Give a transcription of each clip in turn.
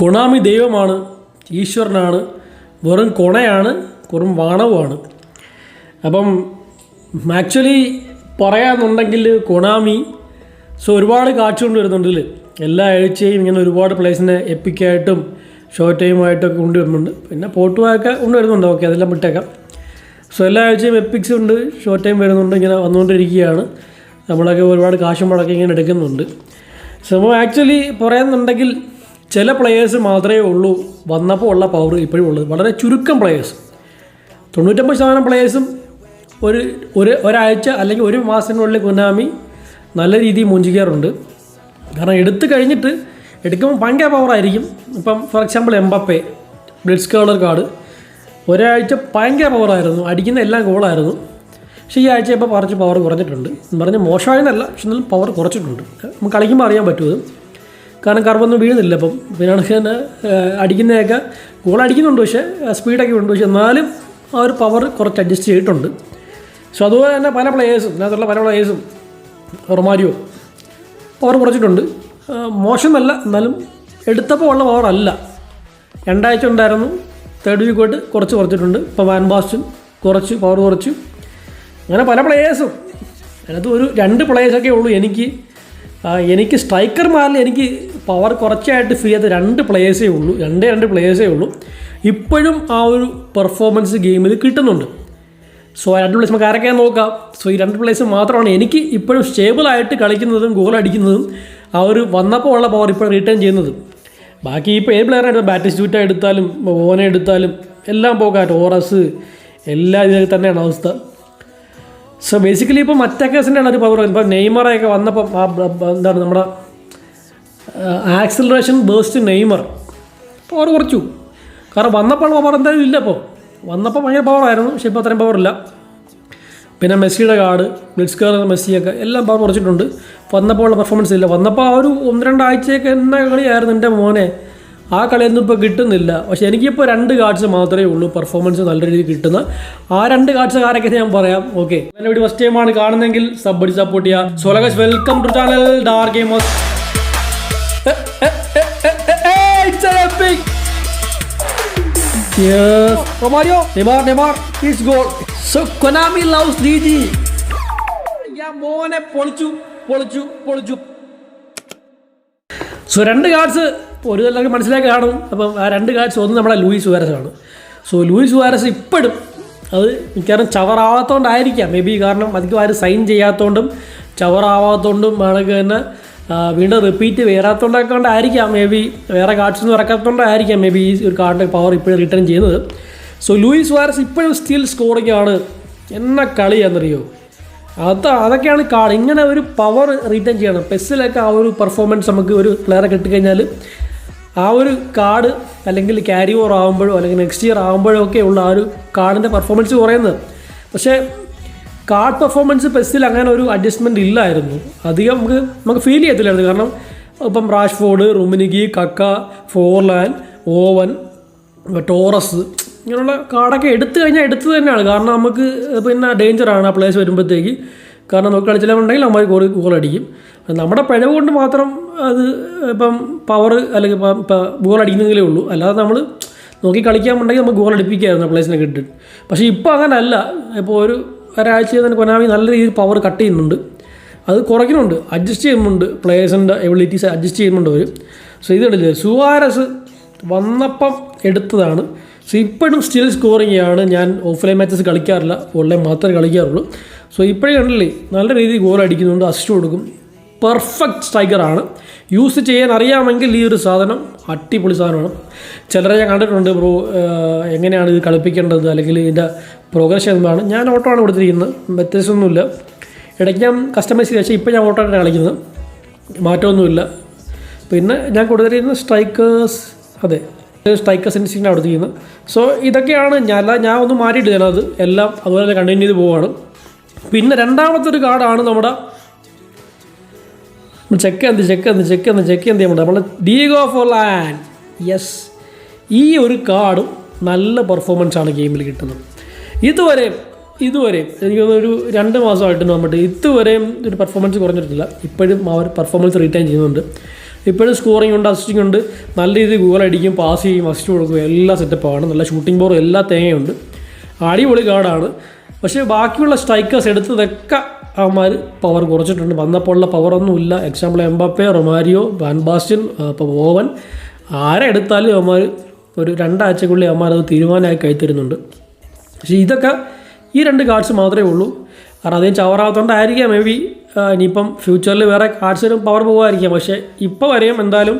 കൊണാമി ദൈവമാണ് ഈശ്വരനാണ് വെറും കൊണയാണ് വെറും വാണവുമാണ്. അപ്പം ആക്ച്വലി പറയാന്നുണ്ടെങ്കിൽ കൊണാമി സോ ഒരുപാട് കാഴ്ച വരുന്നുണ്ട് എല്ലാ ആഴ്ചയും ഇങ്ങനെ ഒരുപാട് പ്ലേസിനെ എപ്പിക്കായിട്ടും ഷോർട്ട് ടൈമായിട്ടൊക്കെ കൊണ്ടുവരുന്നുണ്ട് പിന്നെ പോട്ടുവായൊക്കെ കൊണ്ടുവരുന്നുണ്ട് ഓക്കെ അതെല്ലാം വിട്ടേക്കാം. സോ എല്ലാ ആഴ്ചയും എപ്പിക്സ് ഉണ്ട് ഷോർട്ട് ടൈം വരുന്നുണ്ട് ഇങ്ങനെ വന്നുകൊണ്ടിരിക്കുകയാണ്. നമ്മളൊക്കെ ഒരുപാട് കാശ് മുടക്കി ഇങ്ങനെ എടുക്കുന്നുണ്ട്. സോ ആക്ച്വലി പറയുന്നുണ്ടെങ്കിൽ ചില പ്ലെയേഴ്സ് മാത്രമേ ഉള്ളൂ. വന്നപ്പോൾ ഉള്ള പവർ ഇപ്പോഴും ഉള്ളത്. വളരെ ചുരുക്കം പ്ലെയേഴ്സ് തൊണ്ണൂറ്റമ്പത് ശതമാനം പ്ലെയേഴ്സും ഒരു ഒരു ഒരാഴ്ച അല്ലെങ്കിൽ ഒരു മാസത്തിനുള്ളിൽ കുനാമി നല്ല രീതിയിൽ മുഞ്ചിക്കാറുണ്ട്. കാരണം എടുത്തു കഴിഞ്ഞിട്ട് എടുക്കുമ്പോൾ ഭയങ്കര പവറായിരിക്കും ഇപ്പം ഫോർ എക്സാമ്പിൾ എംബപ്പെ ബ്ലഡ് സ്കേളർ കാർഡ് ഒരാഴ്ച ഭയങ്കര പവറായിരുന്നു അടിക്കുന്ന എല്ലാം ഗോളായിരുന്നു പക്ഷേ ഈ ആഴ്ച ഇപ്പോൾ കുറച്ച് പവർ കുറഞ്ഞിട്ടുണ്ട്. എന്ന് പറഞ്ഞാൽ മോശമായെന്നല്ല പക്ഷെ എന്നാലും പവർ കുറച്ചിട്ടുണ്ട്. നമുക്ക് കളിക്കുമ്പോൾ അറിയാൻ പറ്റുമത് കാരണം കർവൊന്നും വീഴുന്നില്ല അപ്പം പിന്നെ തന്നെ അടിക്കുന്നതൊക്കെ ഗോൾ അടിക്കുന്നുണ്ട് പക്ഷേ സ്പീഡൊക്കെ ഉണ്ട്. പക്ഷേ എന്നാലും ആ ഒരു പവർ കുറച്ച് അഡ്ജസ്റ്റ് ചെയ്തിട്ടുണ്ട്. സോ അതുപോലെ തന്നെ പല പ്ലേയേഴ്സും അതിനകത്തുള്ള പല പ്ലേയേഴ്സും റൊമാരിയോ പവർ കുറച്ചിട്ടുണ്ട്. മോശമല്ല എന്നാലും എടുത്തപ്പോൾ ഉള്ള പവർ അല്ല. രണ്ടാഴ്ച ഉണ്ടായിരുന്നു തേർഡ് വീക്ക് പോയിട്ട് കുറച്ച് കുറച്ചിട്ടുണ്ട്. ഇപ്പോൾ വാൻ ബാസ്റ്റും കുറച്ച് പവർ കുറച്ചു. അങ്ങനെ പല പ്ലേയേഴ്സും അതിനകത്ത് ഒരു രണ്ട് പ്ലേയേഴ്സൊക്കെ ഉള്ളൂ എനിക്ക് എനിക്ക് സ്ട്രൈക്കർമാരിൽ എനിക്ക് പവർ കുറച്ചായിട്ട് ഫീൽ ചെയ്ത രണ്ട് പ്ലേയേഴ്സേ ഉള്ളൂ. രണ്ടേ രണ്ട് പ്ലേയേഴ്സേ ഉള്ളൂ. ഇപ്പോഴും ആ ഒരു പെർഫോമൻസ് ഗെയിമിൽ കിട്ടുന്നുണ്ട്. സോ രണ്ട് പ്ലേസ് നമുക്ക് ആരൊക്കെയാ നോക്കാം. സോ ഈ രണ്ട് പ്ലേസ് മാത്രമാണ് എനിക്ക് ഇപ്പോഴും സ്റ്റേബിളായിട്ട് കളിക്കുന്നതും ഗോൾ അടിക്കുന്നതും ആ ഒരു വന്നപ്പോൾ ഉള്ള പവർ ഇപ്പോൾ റിട്ടേൺ ചെയ്യുന്നതും. ബാക്കി ഇപ്പോൾ ഏത് പ്ലെയറായിട്ട് ബാറ്റിസ്റ്റൂറ്റ എടുത്താലും ഓന എടുത്താലും എല്ലാം പോകാം. ടോറസ് എല്ലാ ഇതിൽ തന്നെയാണ് അവസ്ഥ. സോ ബേസിക്കലി ഇപ്പോൾ മറ്റക്കേസിന്റെ ഒരു പവർ ഇപ്പോൾ നെയ്മറൊക്കെ വന്നപ്പോൾ എന്താണ് നമ്മുടെ ആക്സിലറേഷൻ ബേസ്റ്റ് നെയ്മർ. പവർ കുറച്ചു. കാരണം വന്നപ്പോൾ പവർ എന്തായാലും ഇല്ല ഇപ്പോൾ വന്നപ്പോൾ ഭയങ്കര പവറായിരുന്നു പക്ഷേ ഇപ്പോൾ അത്രയും പവറില്ല പിന്നെ മെസ്സിയുടെ കാർഡ് ബ്ലിറ്റ്സ്കർ മെസ്സിയൊക്കെ എല്ലാം പവർ കുറച്ചിട്ടുണ്ട്. വന്നപ്പോൾ ഉള്ള പെർഫോമൻസ് ഇല്ല. വന്നപ്പോൾ ആ ഒരു ഒന്ന് രണ്ടാഴ്ചയൊക്കെ എന്ന കളിയായിരുന്നു എന്റെ മോനെ. ആ കളിയൊന്നും ഇപ്പോൾ കിട്ടുന്നില്ല. പക്ഷേ എനിക്കിപ്പോൾ രണ്ട് കാർഡ്സ് മാത്രമേ ഉള്ളൂ പെർഫോമൻസ് നല്ല രീതിയിൽ കിട്ടുന്ന. ആ രണ്ട് കാർഡ്സ് ഞാൻ പറയാം. ഓക്കെ എന്റെ വീഡിയോ ഫസ്റ്റ് ടൈമാണ് കാണുന്നെങ്കിൽ സബ് അടി സപ്പോർട്ട് ചെയ്യുക. സോലഗസ് welcome to channel Dar gamers Yes. Romario, Neymar, Neymar, it's goal. So Konami loves DG. ഞാൻ മോനെ പൊളിച്ചു പൊളിച്ചു പൊളിച്ചു സോ രണ്ട് കാർഡ്സ് ഒരു എല്ലാവർക്കും മനസ്സിലാക്കി കാണും അപ്പം ആ രണ്ട് കാർഡ്സ് ഒന്ന് നമ്മുടെ ലൂയിസ് സുവാരസ് ആണ് സോ ലൂയിസ് സുവാരസ് ഇപ്പോഴും അത് മിക്കവാറും ചവറാവാത്തതുകൊണ്ടായിരിക്കാം മേ ബി കാരണം അധികം ആരും സൈൻ ചെയ്യാത്തതുകൊണ്ടും ചവറാവാത്തതുകൊണ്ടും ആണെങ്കിൽ തന്നെ വീണ്ടും റിപ്പീറ്റ് വേറാത്തോണ്ടാക്കൊണ്ടായിരിക്കാം. കൊണ്ടായിരിക്കാം മേ ബി വേറെ കാർഡ്സ് ഒന്നും ഇറക്കാത്തോണ്ടായിരിക്കാം. മേ ബി ഈ ഒരു കാർഡിന്റെ പവർ ഇപ്പോഴും റിട്ടേൺ ചെയ്യുന്നത്. സോ ലൂയിസ് സുവാരസ് ഇപ്പോഴും സ്റ്റിൽ സ്കോറിംഗ് ആണ്. എന്ന കളിയാണെന്നറിയോ അത് അതൊക്കെയാണ് കാർഡ് ഇങ്ങനെ ഒരു പവർ റിട്ടേൺ ചെയ്യണം. പെസ്സിലൊക്കെ ആ ഒരു പെർഫോമൻസ് നമുക്ക് ഒരു പ്ലെയറെ കിട്ടിക്കഴിഞ്ഞാൽ ആ ഒരു കാർഡ് അല്ലെങ്കിൽ ക്യാരി ഓവർ ആകുമ്പോഴോ അല്ലെങ്കിൽ നെക്സ്റ്റ് ഇയർ ആകുമ്പോഴോ ഒക്കെ ഉള്ള ആ ഒരു കാർഡിന്റെ പെർഫോമൻസ് കുറയുന്നത്. പക്ഷേ കാർഡ് പെർഫോമൻസ് പെസ്സിൽ അങ്ങനെ ഒരു അഡ്ജസ്റ്റ്മെന്റ് ഇല്ലായിരുന്നു. അധികം നമുക്ക് നമുക്ക് ഫീൽ ചെയ്യത്തില്ലായിരുന്നു. കാരണം ഇപ്പം റാഷ്ഫോർഡ് റുമിനിഗി കക്ക ഫോർലാൻ ഓവൻ ടോറസ് ഇങ്ങനെയുള്ള കാർഡൊക്കെ എടുത്തു കഴിഞ്ഞാൽ എടുത്തു തന്നെയാണ്. കാരണം നമുക്ക് പിന്നെ ഡേഞ്ചറാണ് ആ പ്ലേസ് വരുമ്പോഴത്തേക്ക്. കാരണം നമുക്ക് കളിച്ചില്ലാന്നുണ്ടെങ്കിൽ നമ്മൾ ഗോൾ അടിക്കും. നമ്മുടെ പിഴവ് കൊണ്ട് മാത്രം അത് ഇപ്പം പവർ അല്ലെങ്കിൽ ഗോൾ അടിക്കുന്നതിലേ ഉള്ളൂ. അല്ലാതെ നമ്മൾ നോക്കി കളിക്കാൻ ഉണ്ടെങ്കിൽ നമുക്ക് ഗോൾ അടിപ്പിക്കായിരുന്നു പ്ലേസിനെ ഇട്ടിട്ട് പക്ഷേ ഇപ്പോൾ അങ്ങനല്ല. ഇപ്പോൾ ഒരു ഒരാഴ്ച തന്നെ കൊനാമി നല്ല രീതിയിൽ പവർ കട്ട് ചെയ്യുന്നുണ്ട്. അത് കുറയ്ക്കുന്നുണ്ട് അഡ്ജസ്റ്റ് ചെയ്യുന്നുണ്ട് പ്ലേയേഴ്സിന്റെ എബിലിറ്റീസ് അഡ്ജസ്റ്റ് ചെയ്യുന്നുണ്ട് അവർ സോ ഇതിടില്ലേ സുവാരസ് വന്നപ്പം എടുത്തതാണ്. സോ ഇപ്പോഴും സ്റ്റിൽ സ്കോറിംഗ് ആണ്. ഞാൻ ഓഫ്ലൈൻ മാച്ചസ് കളിക്കാറില്ല ഓൺലൈൻ മാത്രമേ കളിക്കാറുള്ളൂ. സോ ഇപ്പോഴും കണ്ടില്ലേ നല്ല രീതിയിൽ ഗോൾ അടിക്കുന്നുണ്ട് അസിസ്റ്റ് കൊടുക്കും. പെർഫെക്റ്റ് സ്ട്രൈക്കറാണ് യൂസ് ചെയ്യാൻ അറിയാമെങ്കിൽ ഈ ഒരു സാധനം അടിപൊളി സാധനമാണ്. ചിലരെ ഞാൻ കണ്ടിട്ടുണ്ട് ബ്രോ എങ്ങനെയാണ് ഇത് കളിപ്പിക്കേണ്ടത്? അല്ലെങ്കിൽ ഇതിന്റെ പ്രോഗ്രഷൻ ചെയ്തതാണ് ഞാൻ ഓട്ടോ ആണ് കൊടുത്തിരിക്കുന്നത്. വ്യത്യാസമൊന്നുമില്ല. ഇടയ്ക്ക് ഞാൻ കസ്റ്റമൈസ് ചെയ്ത് പക്ഷേ ഇപ്പോൾ ഞാൻ ഓട്ടോ ആണ് കളിക്കുന്നത് മാറ്റമൊന്നുമില്ല. പിന്നെ ഞാൻ കൊടുത്തിരിക്കുന്നത് സ്ട്രൈക്കേഴ്സ് അതെ. സ്ട്രൈക്കേഴ്സ് സീനാണ് കൊടുത്തിരിക്കുന്നത്. സോ ഇതൊക്കെയാണ് ഞാൻ അല്ല ഞാൻ ഒന്നും മാറ്റിയിട്ട് ഞാനത് എല്ലാം അതുപോലെ തന്നെ കണ്ടിന്യൂ ചെയ്ത് പോവാണ്. പിന്നെ രണ്ടാമത്തെ ഒരു കാർഡാണ് നമ്മുടെ ചെക്ക് എന്ത് ചെക്ക് എന്ത് ചെക്ക് എന്ത് ചെക്ക് എന്ത് ചെയ്യുമ്പോൾ നമ്മുടെ ഡീഗോ ഫോർ ലാൻഡ് യെസ് ഈ ഒരു കാർഡും നല്ല പെർഫോമൻസ് ആണ് ഗെയിമിൽ കിട്ടുന്നത്. ഇതുവരെ ഇതുവരെ എനിക്ക് തോന്നുന്നു ഒരു രണ്ട് മാസമായിട്ട് നമ്മുടെ ഇതുവരെയും ഒരു പെർഫോമൻസ് കുറഞ്ഞിട്ടില്ല. ഇപ്പോഴും അവർ പെർഫോമൻസ് റീറ്റൈൻ ചെയ്യുന്നുണ്ട്. ഇപ്പോഴും സ്കോറിംഗ് ഉണ്ട് അസിസ്റ്റിംഗ് ഉണ്ട്. നല്ല രീതിയിൽ ഗോൾ അടിക്കും പാസ് ചെയ്യും അസിസ്റ്റ് കൊടുക്കും. എല്ലാ സെറ്റപ്പാണ് നല്ല ഷൂട്ടിംഗ് ബോറും എല്ലാ തേങ്ങയുണ്ട് അടിപൊളി കാർഡാണ് പക്ഷേ ബാക്കിയുള്ള സ്ട്രൈക്കേഴ്സ് എടുത്തതൊക്കെ അവന്മാർ പവർ കുറച്ചിട്ടുണ്ട്. വന്നപ്പോഴുള്ള പവറൊന്നുമില്ല example Mbappe Romario van Basten ഇപ്പോൾ ഓവൻ. ആരെ എടുത്താലും അവന്മാർ ഒരു രണ്ടാഴ്ചക്കുള്ളിൽ അവന്മാർ അത് തീരുമാനമായി കൈത്തരുന്നുണ്ട് പക്ഷേ ഇതൊക്കെ ഈ രണ്ട് കാർഡ്സ് മാത്രമേ ഉള്ളൂ. കാരണം അതേ ചവറാകത്തോണ്ടായിരിക്കാം മേ ബി ഇനിയിപ്പം ഫ്യൂച്ചറിൽ വേറെ കാർഡ്സിനും പവർ പോകുമായിരിക്കാം പക്ഷേ ഇപ്പോൾ വരെയും എന്തായാലും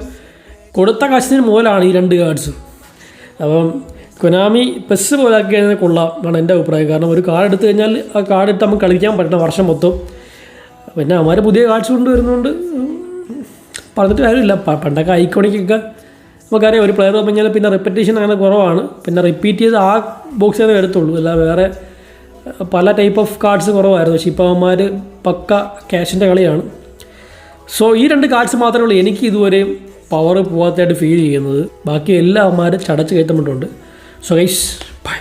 കൊടുത്ത കാശിന് മുതലാണ് ഈ രണ്ട് കാർഡ്സ് അപ്പം കൊനാമി പെസ് പോലെ ആക്കി കഴിഞ്ഞാൽ കൊള്ളാം എന്നാണ് എന്റെ അഭിപ്രായം. കാരണം ഒരു കാർഡ് എടുത്തു കഴിഞ്ഞാൽ ആ കാർഡ് ഇട്ട് നമുക്ക് കളിക്കാൻ പറ്റണം വർഷം മൊത്തം. പിന്നെ അവന്മാർ പുതിയ കാർഡ്സ് കൊണ്ടുവരുന്നതുകൊണ്ട് പറഞ്ഞിട്ട് കാര്യമില്ല. പണ്ടൊക്കെ ഐക്കോണിക്കൊക്കെ നമുക്കറിയാം ഒരു പ്ലെയർ കഴിഞ്ഞാൽ പിന്നെ റിപ്പറ്റീഷൻ അങ്ങനെ കുറവാണ്. പിന്നെ റിപ്പീറ്റ് ചെയ്ത് ആ ബോക്സ് ചെയ്ത് എടുത്തുള്ളൂ അല്ല വേറെ പല ടൈപ്പ് ഓഫ് കാർഡ്സ് കുറവായിരുന്നു. പക്ഷേ ഇപ്പോൾ അവന്മാർ പക്ക ക്യാഷിന്റെ കളിയാണ്. സോ ഈ രണ്ട് കാർഡ്സ് മാത്രമേ ഉള്ളൂ എനിക്ക് ഇതുവരെയും പവർ പോകാത്തതായിട്ട് ഫീൽ ചെയ്യുന്നത്. ബാക്കി എല്ലാ അവന്മാരും ചടച്ച് കയറ്റപ്പെട്ടുണ്ട് സോ ഗൈസ് ബൈ